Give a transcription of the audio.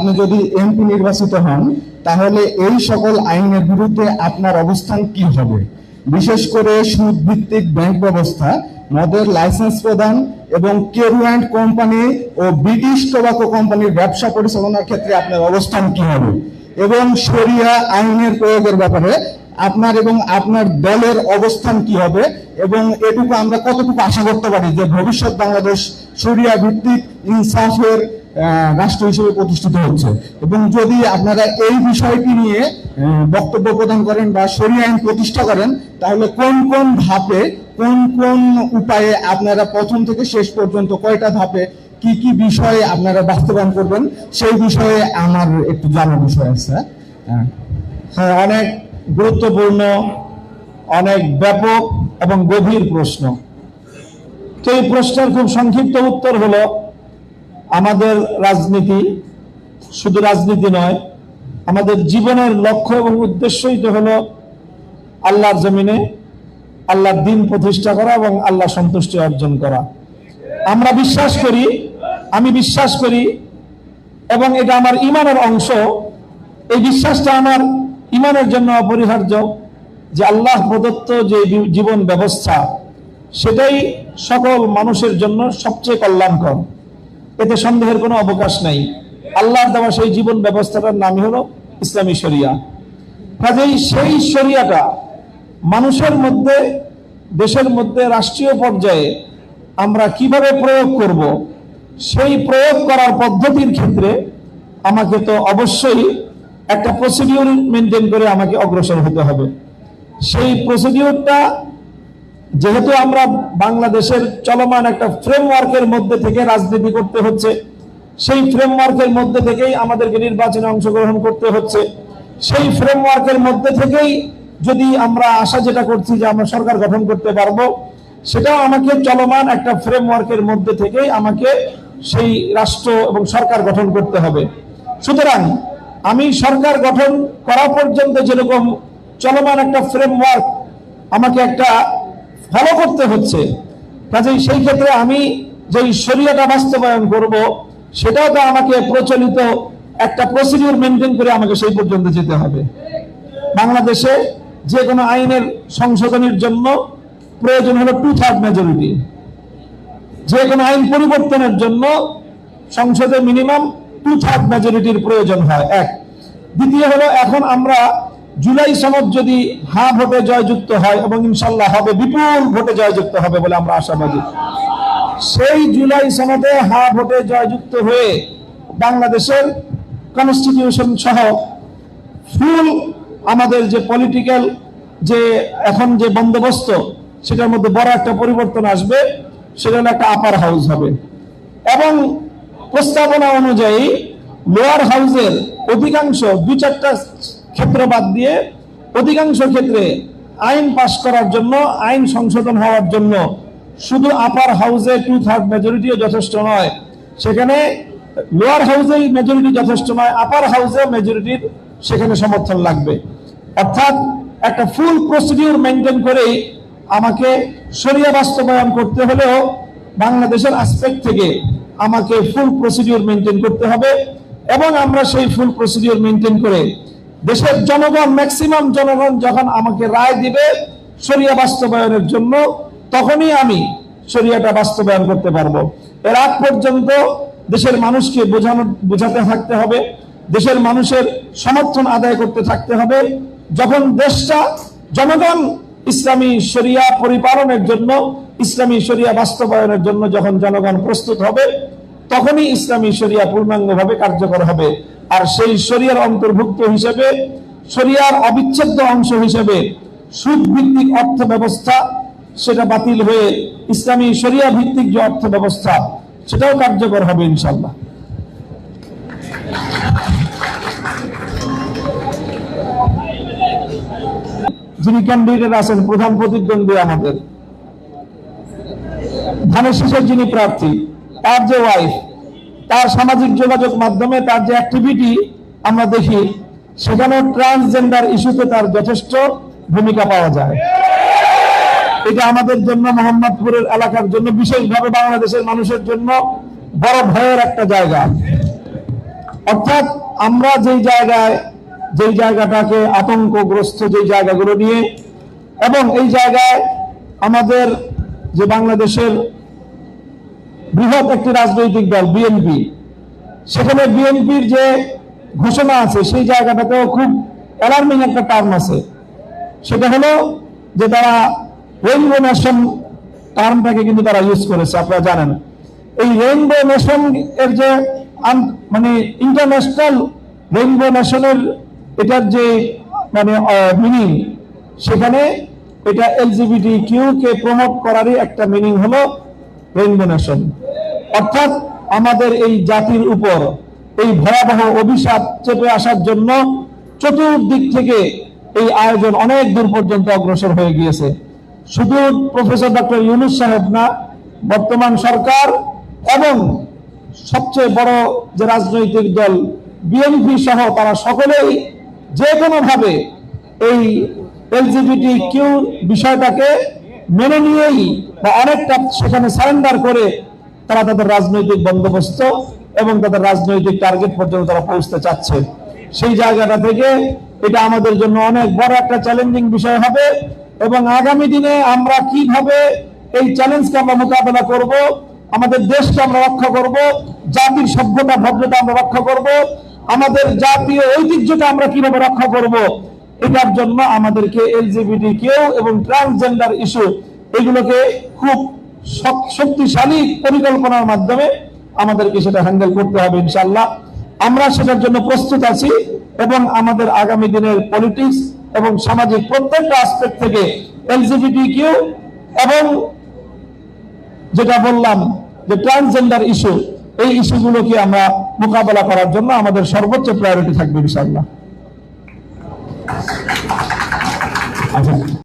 আপনি যদি এমপি নির্বাচিত হন, তাহলে এই সকল আইনের বিরুদ্ধে আপনার অবস্থান কি হবে? বিশেষ করে সুদ ভিত্তিক ব্যাংক ব্যবস্থা, মদের লাইসেন্স প্রদান এবং কেরুয়ান্ড কোম্পানি ও ব্রিটিশ টোবাকো কোম্পানির ব্যবসা পরিচালনার ক্ষেত্রে আপনার অবস্থান কি হবে? এবং শরিয়া আইনের প্রয়োগের ব্যাপারে আপনার এবং আপনার দলের অবস্থান কি হবে? এবং এটুকু আমরা কতটুকু আশা করতে পারি যে ভবিষ্যৎ বাংলাদেশ শরিয়া ভিত্তিক ইনসাফের রাষ্ট্র হিসেবে প্রতিষ্ঠিত হচ্ছে। এবং যদি আপনারা এই বিষয়টি নিয়ে বক্তব্য প্রদান করেন বা শরিয়া আইন প্রতিষ্ঠা করেন, তাহলে কোন কোন ধাপে, কোন কোন উপায়ে আপনারা প্রথম থেকে শেষ পর্যন্ত কয়টা ধাপে কি কি বিষয়ে আপনারা বাস্তবায়ন করবেন, সেই বিষয়ে আমার একটু জানার বিষয় আছে। হ্যাঁ অনেক গুরুত্বপূর্ণ, অনেক ব্যাপক এবং গভীর প্রশ্ন। তো এই প্রশ্নের খুব সংক্ষিপ্ত উত্তর হলো আমাদের রাজনীতি শুধু রাজনীতি নয়, আমাদের জীবনের লক্ষ্য এবং উদ্দেশ্যই তো হলো আল্লাহর জমিনে আল্লাহর দিন প্রতিষ্ঠা করা এবং আল্লাহ সন্তুষ্টি অর্জন করা। আমরা বিশ্বাস করি, আমি বিশ্বাস করি এবং এটা আমার ইমানের অংশ। এই বিশ্বাসটা আমার ইমানের জন্য অপরিহার্য যে আল্লাহ প্রদত্ত যে জীবন ব্যবস্থা, সেটাই সকল মানুষের জন্য সবচেয়ে কল্যাণকর। এতে সন্দেহের কোনো অবকাশ নাই। আল্লাহর দেওয়া সেই জীবন ব্যবস্থাটার নামই হলো ইসলামী শরিয়া। কাজেই সেই শরিয়াটা মানুষের মধ্যে, দেশের মধ্যে রাষ্ট্রীয় পর্যায়ে আমরা কীভাবে প্রয়োগ করব, সেই প্রয়োগ করার পদ্ধতির ক্ষেত্রে আমাকে তো অবশ্যই একটা প্রসিডিউর মেনটেন করে আমাকে অগ্রসর হতে হবে। সেই প্রসিডিউরটা যেহেতু আমরা বাংলাদেশের চলমান একটা ফ্রেমওয়ার্কের মধ্যে থেকে রাজনীতি করতে হচ্ছে, সেই ফ্রেমওয়ার্কের মধ্যে থেকেই আমাদেরকে নির্বাচনে অংশগ্রহণ করতে হচ্ছে। সেই ফ্রেমওয়ার্কের মধ্যে থেকেই যদি আমরা আশা যেটা করছি যে আমরা সরকার গঠন করতে পারব, সেটাও আমাকে চলমান একটা ফ্রেমওয়ার্কের মধ্যে থেকেই আমাকে সেই রাষ্ট্র এবং সরকার গঠন করতে হবে। সুতরাং আমি সরকার গঠন করা পর্যন্ত যেরকম চলমান একটা ফ্রেমওয়ার্ক আমাকে একটা ফলো করতে হচ্ছে। কাজেই সেই ক্ষেত্রে আমি যেই শরীয়টা বাস্তবায়ন করব, সেটাও তো আমাকে প্রচলিত একটা প্রসিডিউর মেনটেন করে আমাকে সেই পর্যন্ত যেতে হবে। বাংলাদেশে যে কোনো আইনের সংশোধনের জন্য প্রয়োজন হলো টু থার্ড মেজরিটি যে কোনো আইন পরিবর্তনের জন্য সংসদে মিনিমাম টু থার্ড মেজরিটির প্রয়োজন হয়, এক। দ্বিতীয় হলো, এখন আমরা জুলাই সনদ যদি হা ভোটে জয়যুক্ত হয় এবং ইনশাল্লাহ হবে, বিপুল ভোটে জয়যুক্ত হবে বলে আমরা আশাবাদী। সেই জুলাই সনদে হা ভোটে জয়যুক্ত হয়ে বাংলাদেশের কনস্টিটিউশন সহ ফুল আমাদের যে পলিটিক্যাল যে এখন যে বন্দোবস্ত, সেটার মধ্যে বড় একটা পরিবর্তন আসবে, সেটা একটা আপার হাউস হবে। এবং প্রস্তাবনা অনুযায়ী লোয়ার হাউসের অধিকাংশ দু চারটা ক্ষেত্র বাদ দিয়ে অধিকাংশ ক্ষেত্রে আইন পাশ করার জন্য, আইন সংশোধন হওয়ার জন্য শুধু আপার হাউসে টু থার্ড মেজরিটিও যথেষ্ট নয়। সেখানে লোয়ার হাউসেই মেজরিটি যথেষ্ট নয় আপার হাউসেও মেজরিটির সেখানে সমর্থন লাগবে। অর্থাৎ একটা ফুল প্রসিডিউর মেনটেন করেই আমাকে সরিয়া বাস্তবায়ন করতে হলেও বাংলাদেশের আসপেক্ট থেকে আমাকে ফুল প্রসিডিউর মেনটেন করতে হবে এবং আমরা সেই ফুল প্রসিডিউর মেনটেন করে দেশের জনগণ ম্যাক্সিমাম জনগণ যখন আমাকে রায় দিবে সরিয়া বাস্তবায়নের জন্য, তখনই আমি সরিয়াটা বাস্তবায়ন করতে পারব। এর আগ পর্যন্ত দেশের মানুষকে বোঝানো, বোঝাতে থাকতে হবে, দেশের মানুষের সমর্থন আদায় করতে থাকতে হবে। যখন দেশটা, জনগণ ইসলামী শরিয়া পরিপালনের জন্য, ইসলামী শরিয়া বাস্তবায়নের জন্য যখন জনগণ প্রস্তুত হবে, তখনই ইসলামী শরিয়া পূর্ণাঙ্গভাবে কার্যকর হবে। আর সেই শরিয়ার অন্তর্ভুক্ত হিসেবে, শরিয়ার অবিচ্ছেদ্য অংশ হিসেবে সুদ ভিত্তিক অর্থ ব্যবস্থা সেটা বাতিল হয়ে ইসলামী শরিয়া ভিত্তিক যে অর্থ ব্যবস্থা সেটাও কার্যকর হবে ইনশাল্লাহ যিনি ক্যান্ডিডেট আছেন, প্রধান প্রতিদ্বন্দ্বী আমাদের। ধানের শীষের যিনি প্রার্থী, তার যে ওয়াইফ তার সামাজিক যোগাযোগ মাধ্যমে তার যে অ্যাক্টিভিটি আমরা দেখি, সেখানে ট্রান্সজেন্ডার ইস্যুতে তার যথেষ্ট ভূমিকা পাওয়া যায়। এটা আমাদের জন্য মোহাম্মদপুরের এলাকার জন্য, বিশেষভাবে বাংলাদেশের মানুষের জন্য বড় ভয়ের একটা জায়গা। অর্থাৎ আমরা যেই জায়গায়, যেই জায়গাটাকে আতঙ্কগ্রস্ত যেই জায়গাগুলো নিয়ে, এবং এই জায়গায় আমাদের যে বাংলাদেশের বৃহৎ একটি রাজনৈতিক দল বিএনপি সেখানে বিএনপির যে ঘোষণা আছে, সেই জায়গাটাতেও খুব অ্যালার্মিং একটা টার্ম আছে। সেটা হলো যে তারা রেইনবো নেশন টার্মটাকে কিন্তু তারা ইউজ করেছে, আপনারা জানেন। এই রেইনবো নেশন এর যে মানে ইন্টারন্যাশনাল রেইনবো নেশনের এটার যে মানে মিনিং সেখানে এটা এলজিবিটি কিউ কে প্রমোট করারই একটা মিনিং হলো রেইনবো নেশন অর্থাৎ আমাদের এই জাতির উপর এই ভয়াবহ অভিশাপ চেপে আসার জন্য চতুর্দিক থেকে এই আয়োজন অনেক দূর পর্যন্ত অগ্রসর হয়ে গিয়েছে। শুধু প্রফেসর ডক্টর ইউনুস সাহেব না, বর্তমান সরকার এবং সবচেয়ে বড় যে রাজনৈতিক দল বিএনপি সহ তারা সকলেই যে কোনো ভাবে এই এলজিবিটি কিউ বিষয়টাকে মেনে নিয়েই বা অনেকটা সেখানে সারেন্ডার করে তারা তাদের রাজনৈতিক বন্দোবস্ত এবং তাদের রাজনৈতিক টার্গেট পর্যন্ত তারা পৌঁছতে চাচ্ছে। সেই জায়গাটা থেকে এটা আমাদের জন্য অনেক বড় একটা চ্যালেঞ্জিং বিষয় হবে এবং আগামী দিনে আমরা কীভাবে এই চ্যালেঞ্জকে আমরা মোকাবেলা করব, আমাদের দেশকে আমরা রক্ষা করব, জাতির সভ্যতা, ভদ্রতা আমরা রক্ষা করব, আমাদের জাতীয় ঐতিহ্যটা আমরা কীভাবে রক্ষা করব এটার জন্য আমাদেরকে এলজিবিটি কেউ এবং ট্রান্সজেন্ডার ইস্যু এগুলোকে খুব শক্তিশালী পরিকল্পনার মাধ্যমে আমাদেরকে সেটা হ্যান্ডেল করতে হবে ইনশাল্লাহ আমরা সেটার জন্য প্রস্তুত আছি এবং আমাদের আগামী দিনের পলিটিক্স এবং সামাজিক প্রত্যেকটা আসপেক্ট থেকে এলজিবিটি কিউ এবং যেটা বললাম যে ট্রান্সজেন্ডার ইস্যু এই ইস্যুগুলোকে আমরা মোকাবেলা করার জন্য আমাদের সর্বোচ্চ প্রায়োরিটি থাকবে ইনশাল্লাহ 아, 감사합니다.